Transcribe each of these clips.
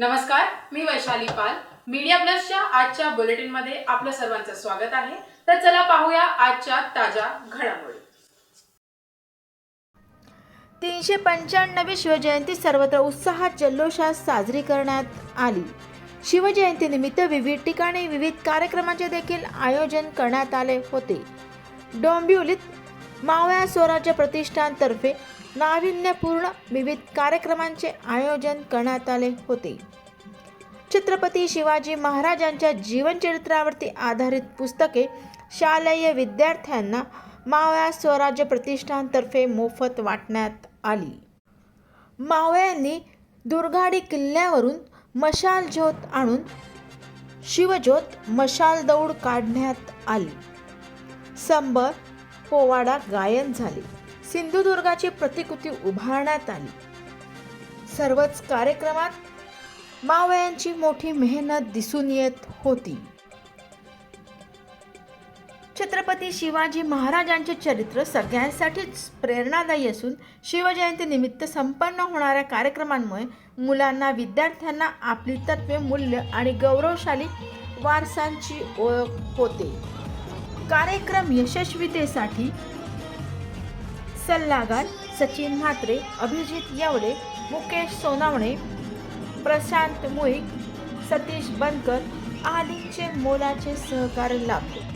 नमस्कार मी वैशाली पाल. मीडिया प्लसच्या आजच्या बुलेटिनमध्ये आपलं सर्वांचं स्वागत आहे. तर चला पाहूया आजच्या ताज्या घडामोडी. तीनशे पंच्याण्णवी शिवजयंती सर्वत्र उत्साहात जल्लोषात साजरी करण्यात आली. शिवजयंतीनिमित्त विविध ठिकाणी विविध कार्यक्रमांचे देखील आयोजन करण्यात आले होते. डोंबिवलीत मावळ्या स्वराज्य प्रतिष्ठानतर्फे नाविन्यपूर्ण विविध कार्यक्रमांचे आयोजन करण्यात आले होते. छत्रपती शिवाजी महाराजांच्या जीवनचरित्रावरती आधारित पुस्तके शालेय विद्यार्थ्यांना मावळा स्वराज्य प्रतिष्ठानतर्फे मोफत वाटण्यात आली. मावळ्यांनी दुर्गाडी किल्ल्यावरून मशाल ज्योत आणून शिवज्योत मशाल दौड काढण्यात आली. संबर पोवाडा गायन झाले. सिंधुदुर्गाची प्रतिकृती उभारण्यात आली. सर्वच कार्यक्रमात मावळ्यांची मोठी मेहनत दिसून येत होती. छत्रपती शिवाजी महाराजांचे चरित्र सगळ्यांसाठीच प्रेरणादायी असून शिवजयंतीनिमित्त संपन्न होणाऱ्या कार्यक्रमांमुळे मुलांना विद्यार्थ्यांना आपली तत्वे मूल्य आणि गौरवशाली वारसांची ओळख होते. कार्यक्रम यशस्वीतेसाठी सल्लागार सचिन म्हात्रे अभिजित येवडे मुकेश सोनावणे प्रशांत मुळीक सतीश बनकर आदींचे मोलाचे सहकार्य लाभले.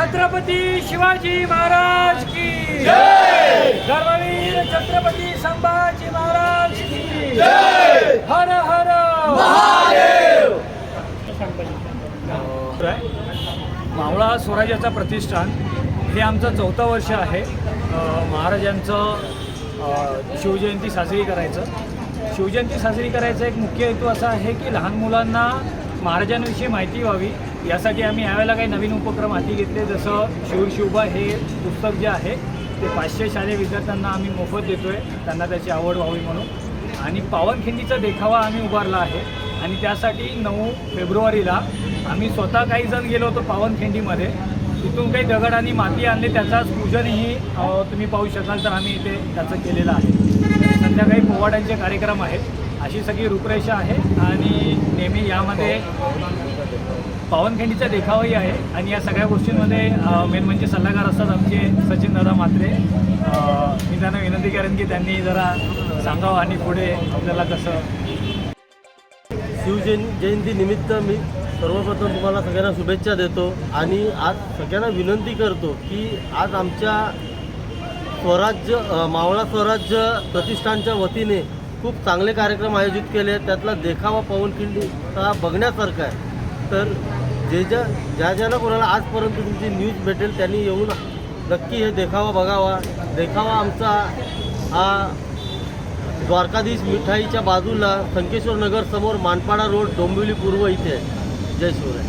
छत्रपती शिवाजी महाराज की धर्मवीर छत्रपती संभाजी महाराज की हर हर मावळा स्वराज्याचा प्रतिष्ठान हे आमचं चौथं वर्ष आहे. महाराजांचं शिवजयंती साजरी करायचं. शिवजयंती साजरी करायचा एक मुख्य हेतू असा आहे की लहान मुलांना महाराजांविषयी माहिती व्हावी. यासाठी आम्ही यावेळेला काही नवीन उपक्रम हाती घेतले जसं शिवशुभा हे पुस्तक जे आहे ते पाचशे शालेय विद्यार्थ्यांना आम्ही मोफत देतो आहे त्यांना त्याची आवड व्हावी म्हणून. आणि पावनखिंडीचा देखावा आम्ही उभारला आहे. आणि त्यासाठी नऊ फेब्रुवारीला आम्ही स्वतः काही जण गेलो होतो पावनखिंडीमध्ये. तिथून काही दगड आणि माती आणले त्याचाच पूजनही तुम्ही पाहू शकाल तर आम्ही इथे त्याचं केलेलं आहे. संध्याकाळी पोवाड्यांचे कार्यक्रम आहेत. अशी सगळी रूपरेषा आहे. आणि नेहमी यामध्ये पावनखिंडीचा देखावाही आहे. आणि या सगळ्या गोष्टींमध्ये मेन म्हणजे सल्लागार असतात आमचे सचिन दादा मात्रे मी त्यांना विनंती करेन की त्यांनी जरा सांगावं आणि पुढे आपल्याला कसं शिवजयं जयंतीनिमित्त मी सर्वप्रथम तुम्हाला सगळ्यांना शुभेच्छा देतो आणि आज सगळ्यांना विनंती करतो की आज आमच्या स्वराज्य मावळा स्वराज्य प्रतिष्ठानच्या वतीने खूप चांगले कार्यक्रम आयोजित केले आहेत. त्यातला देखावा पवनखिंडी हा बघण्यासारखा आहे. तर जे ज्या ज्या ज्याला कोणाला आजपर्यंत तुमची न्यूज भेटेल त्यांनी येऊन नक्की हे देखावा बघावा. देखावा आमचा हा द्वारकाधीश मिठाईच्या बाजूला संकेश्वर नगर समोर मानपाडा रोड डोंबिवली पूर्व इथे. आहे जय शिवराय.